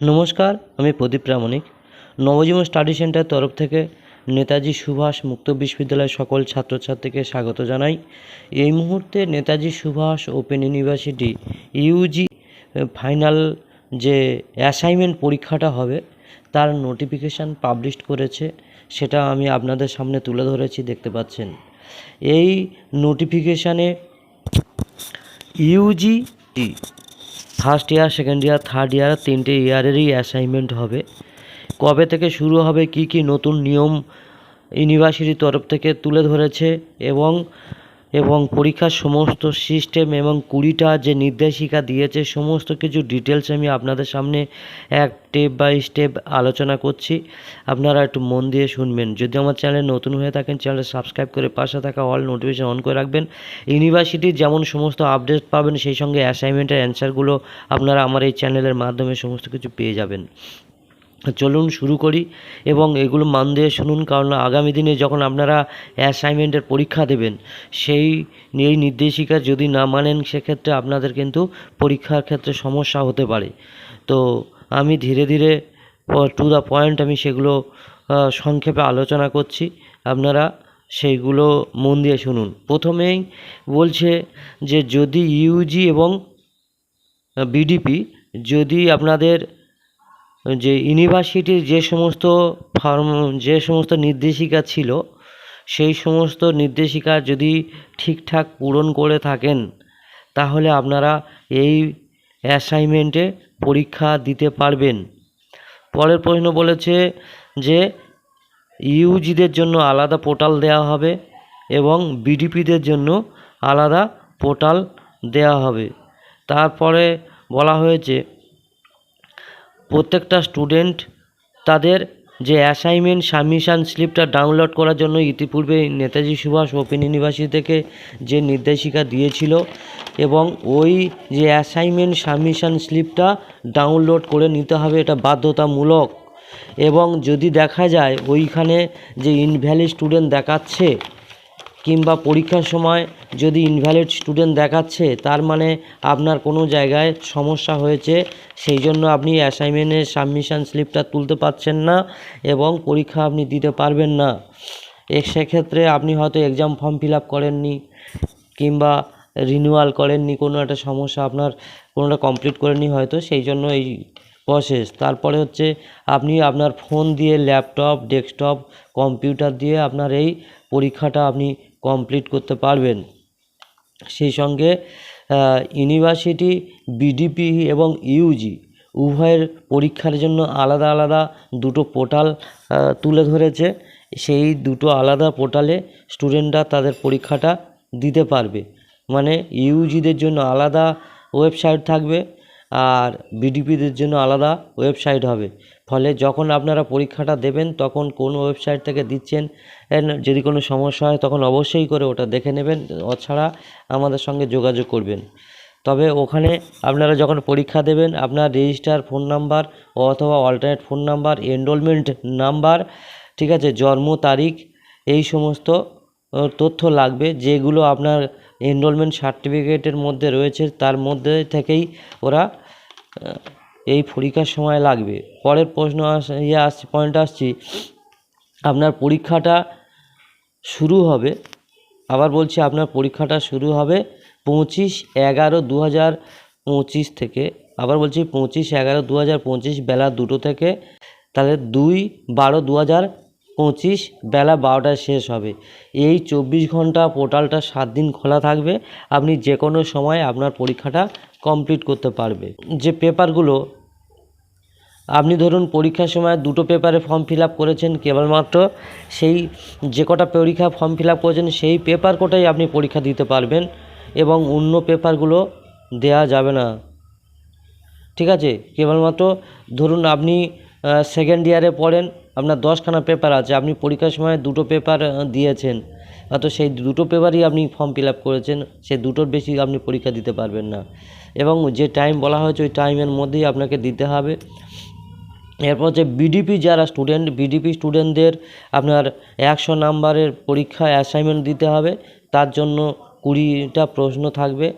নমস্কার, আমি Pradip Pramanik Nabajiban study centre তরফ থেকে নেতাজি সুভাষ মুক্ত বিশ্ববিদ্যালয়ের সকল ছাত্রছাত্রীকে স্বাগত জানাই। এই মুহূর্তে Netaji Subhas open university, UG final যে অ্যাসাইনমেন্ট পরীক্ষাটা হবে, তার নোটিফিকেশান পাবলিশ করেছে, সেটা আমি আপনাদের সামনে তুলে ধরেছি, দেখতে পাচ্ছেন। এই নোটিফিকেশানে UG first year second year third year তিনটে ইয়ারেরই অ্যাসাইনমেন্ট হবে। কবে থেকে শুরু হবে, কি কি নতুন নিয়ম ইউনিভার্সিটির তরফ থেকে তুলে ধরেছে এবং এবং পরীক্ষার সমস্ত সিস্টেম এবং কুড়িটা যে নির্দেশিকা দিয়েছে, সমস্ত কিছু ডিটেলস আমি আপনাদের সামনে এক স্টেপ বাই স্টেপ আলোচনা করছি। আপনারা একটু মন দিয়ে শুনবেন। যদি আমার চ্যানেল নতুন হয়ে থাকেন চ্যানেল সাবস্ক্রাইব করে পাশে থাকা অল নোটিফিকেশন অন করে রাখবেন। ইউনিভার্সিটির যেমন সমস্ত আপডেট পাবেন, সেই সঙ্গে অ্যাসাইনমেন্টের অ্যান্সারগুলো আপনারা আমার এই চ্যানেলের মাধ্যমে সমস্ত কিছু পেয়ে যাবেন। চলুন শুরু করি এবং এগুলো মান দিয়ে শুনুন, কারণ আগামী দিনে যখন আপনারা অ্যাসাইনমেন্টের পরীক্ষা দেবেন, সেই এই নির্দেশিকা যদি না মানেন, সেক্ষেত্রে আপনাদের কিন্তু পরীক্ষার ক্ষেত্রে সমস্যা হতে পারে। তো আমি ধীরে ধীরে টু দ্য পয়েন্ট আমি সেগুলো সংক্ষেপে আলোচনা করছি। আপনারা সেইগুলো মন দিয়ে শুনুন। প্রথমেই বলছে যে যদি ইউজি এবং বিডিপি যদি আপনাদের যে ইউনিভার্সিটির যে সমস্ত ফর্ম, যে সমস্ত নির্দেশিকা ছিল, সেই সমস্ত নির্দেশিকা যদি ঠিকঠাক পূরণ করে থাকেন, তাহলে আপনারা এই অ্যাসাইনমেন্টে পরীক্ষা দিতে পারবেন। পরের প্রশ্ন বলেছে যে, ইউজিদের জন্য আলাদা পোর্টাল দেওয়া হবে এবং বিডিপিদের জন্য আলাদা পোর্টাল দেওয়া হবে। তারপরে বলা হয়েছে প্রত্যেকটা স্টুডেন্ট তাদের যে অ্যাসাইনমেন্ট সাবমিশন স্লিপটা ডাউনলোড করার জন্য ইতিপূর্বে নেতাজি সুভাষ ওপেন ইউনিভার্সিটি থেকে যে নির্দেশিকা দিয়েছিল এবং ওই যে অ্যাসাইনমেন্ট সাবমিশন স্লিপটা ডাউনলোড করে নিতে হবে এটা বাধ্যতামূলক। এবং যদি দেখা যায় ওইখানে যে ইনভ্যালিড স্টুডেন্ট দেখাচ্ছে কিংবা পরীক্ষার সময় যদি ইনভ্যালিড স্টুডেন্ট দেখাচ্ছে, তার মানে আপনার কোনো জায়গায় সমস্যা হয়েছে, সেই জন্য আপনি অ্যাসাইনমেন্টের সাবমিশন স্লিপটা তুলতে পারছেন না এবং পরীক্ষা আপনি দিতে পারবেন না। সেক্ষেত্রে আপনি হয়তো এক্সাম ফর্ম ফিল আপ করেননি কিংবা রিনিউয়াল করেননি, কোনো একটা সমস্যা আপনার কোনোটা কমপ্লিট করেননি হয়তো, সেই জন্য এই প্রসেস তারপরে হচ্ছে আপনি আপনার ফোন দিয়ে ল্যাপটপ ডেস্কটপ কম্পিউটার দিয়ে আপনার এই পরীক্ষাটা আপনি কমপ্লিট করতে পারবেন। সেই সঙ্গে ইউনিভার্সিটি বিডিপি এবং ইউজি উভয়ের পরীক্ষার জন্য আলাদা আলাদা দুটো পোর্টাল তুলে ধরেছে। সেই দুটো আলাদা পোর্টালে স্টুডেন্টরা তাদের পরীক্ষাটা দিতে পারবে। মানে ইউজিদের জন্য আলাদা ওয়েবসাইট থাকবে। আর বিডিপিদের জন্য আলাদা ওয়েবসাইট হবে। ফলে যখন আপনারা পরীক্ষাটা দেবেন, তখন কোন ওয়েবসাইট থেকে দিচ্ছেন যদি কোনো সমস্যা হয়, তখন অবশ্যই করে ওটা দেখে নেবেন, অছাড়া আমাদের সঙ্গে যোগাযোগ করবেন। তবে ওখানে আপনারা যখন পরীক্ষা দেবেন, আপনার রেজিস্টার ফোন নাম্বার অথবা alternate phone number enrolment number ঠিক আছে, জন্ম তারিখ, এই সমস্ত তথ্য লাগবে। যেগুলো আপনার এনরোলমেন্ট সার্টিফিকেটের মধ্যে রয়েছে, তার মধ্যে থেকেই ওরা এই পরীক্ষার সময় লাগবে। পরের প্রশ্ন আস ইয়ে আসছে পয়েন্ট আসছি, আপনার পরীক্ষাটা শুরু হবে, আবার বলছি আপনার পরীক্ষাটা শুরু হবে পঁচিশ এগারো দু হাজার পঁচিশ থেকে, আবার বলছি পঁচিশ এগারো দু হাজার পঁচিশ বেলা দুটো থেকে, তাহলে দুই বারো দু হাজার পঁচিশ, বেলা বারোটায় শেষ হবে। এই চব্বিশ ঘণ্টা পোর্টালটা সাত দিন খোলা থাকবে। আপনি যে কোনো সময় আপনার পরীক্ষাটা কমপ্লিট করতে পারবে। যে পেপারগুলো, আপনি ধরুন পরীক্ষার সময় দুটো পেপারে ফর্ম ফিল করেছেন কেবলমাত্র, সেই যে কটা পরীক্ষা ফর্ম ফিল করেছেন, সেই পেপার কোটাই আপনি পরীক্ষা দিতে পারবেন এবং অন্য পেপারগুলো দেয়া যাবে না। ঠিক আছে? কেবলমাত্র ধরুন আপনি সেকেন্ড ইয়ারে পড়েন, আপনার দশখানা পেপার আছে, আপনি পরীক্ষার সময় দুটো পেপার দিয়েছেন। তো সেই দুটো পেপারই আপনি ফর্ম ফিল করেছেন, সেই দুটোর বেশি আপনি পরীক্ষা দিতে পারবেন না। এবং যে টাইম বলা হয়েছে, ওই টাইমের মধ্যেই আপনাকে দিতে হবে। এরপর হচ্ছে বিডিপি যারা স্টুডেন্ট বিডিপি স্টুডেন্টদের আপনার একশো নাম্বারের পরীক্ষা অ্যাসাইনমেন্ট দিতে হবে। তার জন্য কুড়িটা প্রশ্ন থাকবে।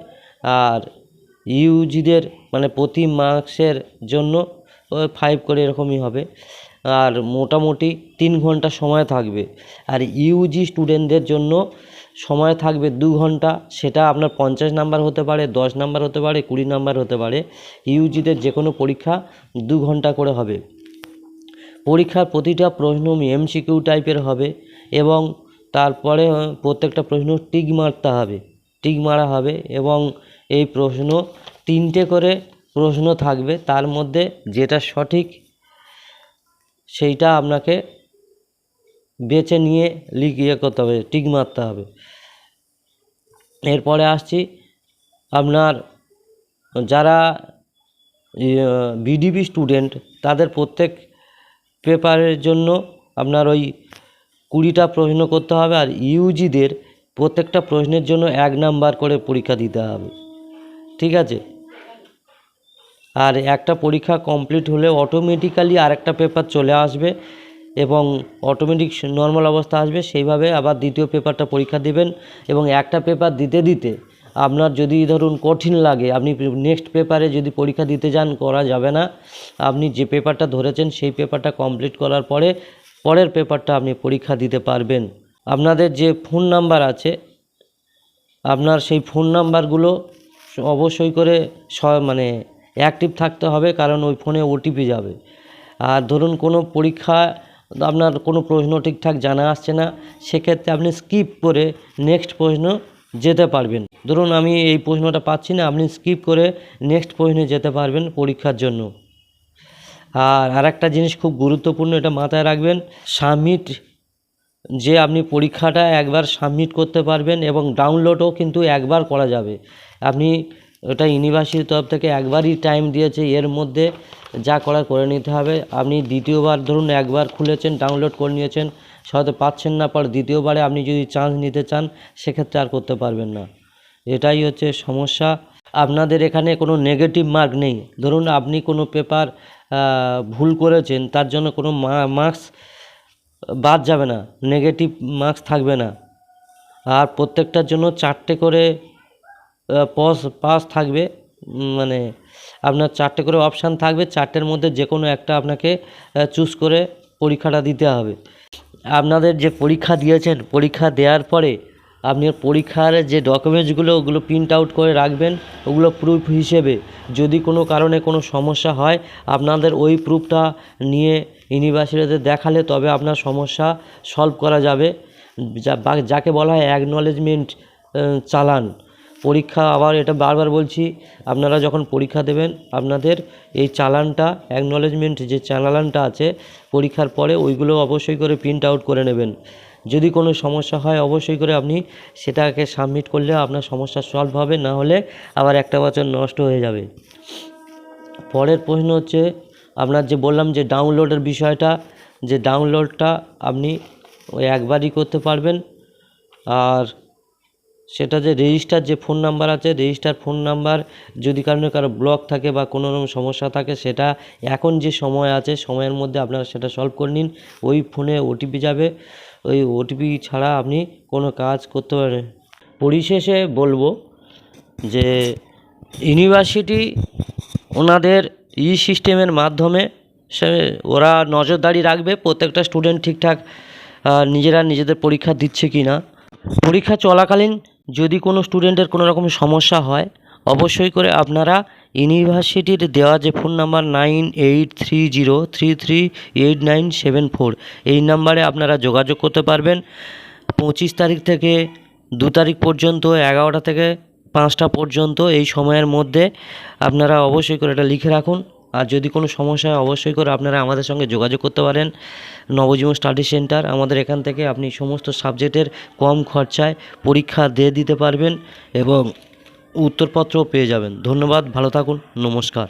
আর ইউজিদের মানে প্রতি মার্কসের জন্য ফাইভ করে এরকমই হবে। আর মোটামুটি তিন ঘণ্টা সময় থাকবে। আর ইউজি স্টুডেন্টদের জন্য সময় থাকবে দু ঘণ্টা। সেটা আপনার পঞ্চাশ নাম্বার হতে পারে, দশ নাম্বার হতে পারে, কুড়ি নাম্বার হতে পারে। ইউজিদের যে কোনো পরীক্ষা দু ঘণ্টা করে হবে। পরীক্ষার প্রতিটা প্রশ্ন এমসিকিউ টাইপের হবে এবং তারপরে প্রত্যেকটা প্রশ্ন টিক মারতে হবে। টিক মারা হবে এবং এই প্রশ্ন তিনটে করে প্রশ্ন থাকবে, তার মধ্যে যেটা সঠিক সেইটা আপনাকে বেছে নিয়ে লিখ ইয়ে করতে হবে, টিক মারতে হবে। এরপরে আসছি, আপনার যারা বিডিবি স্টুডেন্ট তাদের প্রত্যেক পেপারের জন্য আপনার ওই কুড়িটা প্রশ্ন করতে হবে আর ইউজিদের প্রত্যেকটা প্রশ্নের জন্য এক নাম্বার করে পরীক্ষা দিতে হবে। ঠিক আছে? আর একটা পরীক্ষা কমপ্লিট হলে অটোমেটিক্যালি আরেকটা পেপার চলে আসবে এবং অটোমেটিক নর্মাল অবস্থা আসবে। সেইভাবে আবার দ্বিতীয় পেপারটা পরীক্ষা দিবেন এবং একটা পেপার দিতে দিতে আপনার যদি ধরুন কঠিন লাগে, আপনি নেক্সট পেপারে যদি পরীক্ষা দিতে যান, করা যাবে না। আপনি যে পেপারটা ধরেছেন, সেই পেপারটা কমপ্লিট করার পরে পরের পেপারটা আপনি পরীক্ষা দিতে পারবেন। আপনাদের যে ফোন নাম্বার আছে, আপনার সেই ফোন নাম্বারগুলো অবশ্যই করে স মানে অ্যাক্টিভ থাকতে হবে, কারণ ওই ফোনে ওটিপি যাবে। আর ধরুন কোনো পরীক্ষা, আপনার কোনো প্রশ্ন ঠিকঠাক জানা আসছে না, সেক্ষেত্রে আপনি স্কিপ করে নেক্সট প্রশ্ন যেতে পারবেন। ধরুন আমি এই প্রশ্নটা পাচ্ছি না, আপনি স্কিপ করে নেক্সট প্রশ্নে যেতে পারবেন পরীক্ষার জন্য। আর আরেকটা জিনিস খুব গুরুত্বপূর্ণ, এটা মাথায় রাখবেন সাবমিট যে আপনি পরীক্ষাটা একবার সাবমিট করতে পারবেন এবং ডাউনলোডও কিন্তু একবার করা যাবে। আপনি ওটা ইউনিভার্সিটির তরফ থেকে একবারই টাইম দিয়েছে। এর মধ্যে যা করার করে নিতে হবে। আপনি দ্বিতীয়বার ধরুন একবার খুলেছেন ডাউনলোড করে নিয়েছেন, হয়তো পাচ্ছেন না, পর দ্বিতীয়বারে আপনি যদি চান্স নিতে চান, সেক্ষেত্রে আর করতে পারবেন না। এটাই হচ্ছে সমস্যা। আপনাদের এখানে কোনো নেগেটিভ মার্ক নেই। ধরুন আপনি কোনো পেপার ভুল করেছেন, তার জন্য কোনো মার্কস বাদ যাবে না। নেগেটিভ মার্কস থাকবে না। আর প্রত্যেকটার জন্য চারটে করে পস পাস থাকবে মানে আপনার চারটে করে অপশান থাকবে, চারটের মধ্যে যে কোনো একটা আপনাকে চুজ করে পরীক্ষাটা দিতে হবে। আপনাদের যে পরীক্ষা দিয়েছেন, পরীক্ষা দেওয়ার পরে আপনি পরীক্ষার যে ডকুমেন্টসগুলো ওগুলো প্রিন্ট আউট করে রাখবেন, ওগুলো প্রুফ হিসেবে। যদি কোনো কারণে কোনো সমস্যা হয়, আপনাদের ওই প্রুফটা নিয়ে ইউনিভার্সিটিতে দেখালে তবে আপনার সমস্যা সলভ করা যাবে। যা যাকে বলা হয় অ্যাকনলেজমেন্ট চালান। পরীক্ষা আবার এটা বারবার বলছি, আপনারা যখন পরীক্ষা দেবেন, আপনাদের এই চালানটা অ্যাকনলেজমেন্ট যে চালানটা আছে, পরীক্ষার পরে ওইগুলো অবশ্যই করে প্রিন্ট আউট করে নেবেন। যদি কোনো সমস্যা হয়, অবশ্যই করে আপনি সেটাকে সাবমিট করলে আপনার সমস্যা সলভ হবে, না হলে আবার একটা বছর নষ্ট হয়ে যাবে। পরের প্রশ্ন হচ্ছে, আপনার যে বললাম যে ডাউনলোডের বিষয়টা, যে ডাউনলোডটা আপনি ওই একবারই করতে পারবেন, আর সেটা যে রেজিস্টার যে ফোন নাম্বার আছে রেজিস্টার ফোন নাম্বার যদি কারণে কারও ব্লক থাকে বা কোনো রকম সমস্যা থাকে, সেটা এখন যে সময় আছে, সময়ের মধ্যে আপনারা সেটা সলভ করে নিন। ওই ফোনে ওটিপি যাবে। ওই ওটিপি ছাড়া আপনি কোনো কাজ করতে পারেন পরিশেষে বলব যে ইউনিভার্সিটি ওনাদের ই সিস্টেমের মাধ্যমে সে ওরা নজরদারি রাখবে, প্রত্যেকটা স্টুডেন্ট ঠিকঠাক নিজেরা নিজেদের পরীক্ষা দিচ্ছে কি না পরীক্ষা চলাকালীন যদি কোনো স্টুডেন্টের কোনো রকম সমস্যা হয়, অবশ্যই করে আপনারা ইউনিভার্সিটির দেওয়া যে phone number nine eight three zero three three eight nine seven four এই নাম্বারে আপনারা যোগাযোগ করতে পারবেন। পঁচিশ তারিখ থেকে দু তারিখ পর্যন্ত, এগারোটা থেকে পাঁচটা পর্যন্ত এই সময়ের মধ্যে আপনারা অবশ্যই করে এটা লিখে রাখুন। আর যদি কোনো সমস্যা হয়, অবশ্যই করে আপনারা আমাদের সঙ্গে যোগাযোগ করতে পারেন। নবজীবন স্টাডি সেন্টার, আমাদের এখান থেকে আপনি সমস্ত সাবজেক্টের কম খরচায় পরীক্ষা দিয়ে দিতে পারবেন এবং উত্তরপত্রও পেয়ে যাবেন। ধন্যবাদ, ভালো থাকুন, নমস্কার।